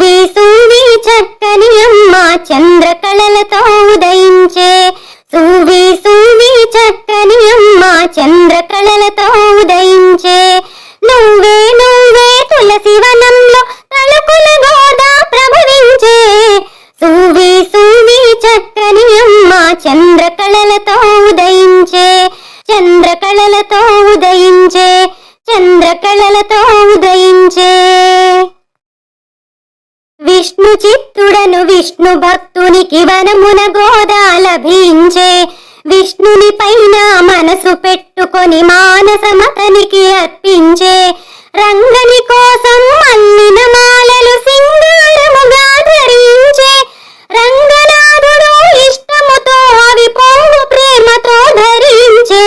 సూవి చక్కని అమ్మ చంద్ర కళలతో ఉదయించే. సూవి సూవి చక్కని అమ్మ చంద్ర కళలతో ఉదయించే. నువ్వే నువ్వే తులసి వనంలో తలుకుల గోదా ప్రభవించే. సూవి సూవి చక్కని అమ్మ చంద్ర కళలతో ఉదయించే. చంద్ర కళలతో ఉదయించే. చంద్ర కళలతో ఉదయించే. విష్ణు చిత్తుడను విష్ణు భక్తునికి వనమున గోదా లభించే విష్ణుని పైన మనసు పెట్టుకొని మానసమతనికి అర్పించే. రంగని కోసం అల్లిన మాలలు సింగారముగా ధరించే. రంగనాథుడు ఇష్టముతో అవి పోవు ప్రేమతో ధరించే.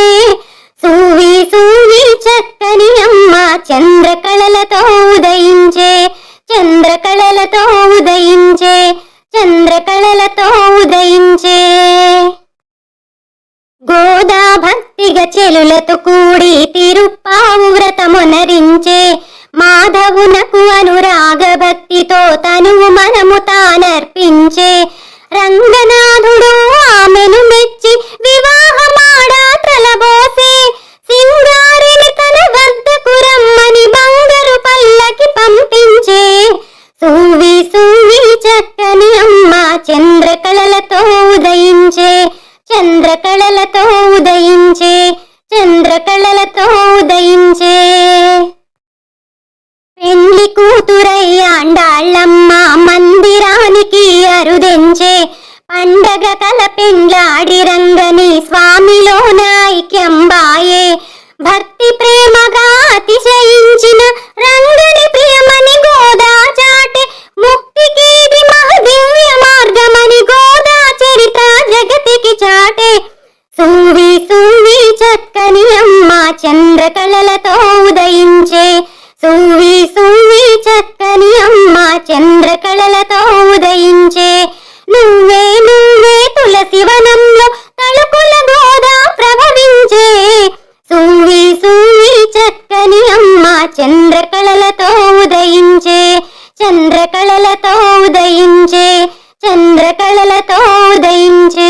సూవి సూవి చక్కని అమ్మ చంద్రకళలతో ఉదయించే. చంద్రకళలతో ఉదయించే గోదా భక్తిగా చెలులతో కూడి తిరుప్పావు వ్రతమునరించే మాధవునకు అనురాగ భక్తితో తనువు మనము తానర్పించే రంగనాథు పండాళ్ళమ్మ మందిరానికి అరుదెంచే పండగ కల కలపెండ్లాడి రంగని స్వామిలో నాయక్యంబాయే. భక్తి ప్రేమగా అతిశయించిన రంగని ప్రియమని గోదా చాటే. ముక్తికి మహదివ్య మార్గమని గోదా చరిత్ర జగతికి చాట. ఉదయించే చంద్రకళలతో ఉదయించే.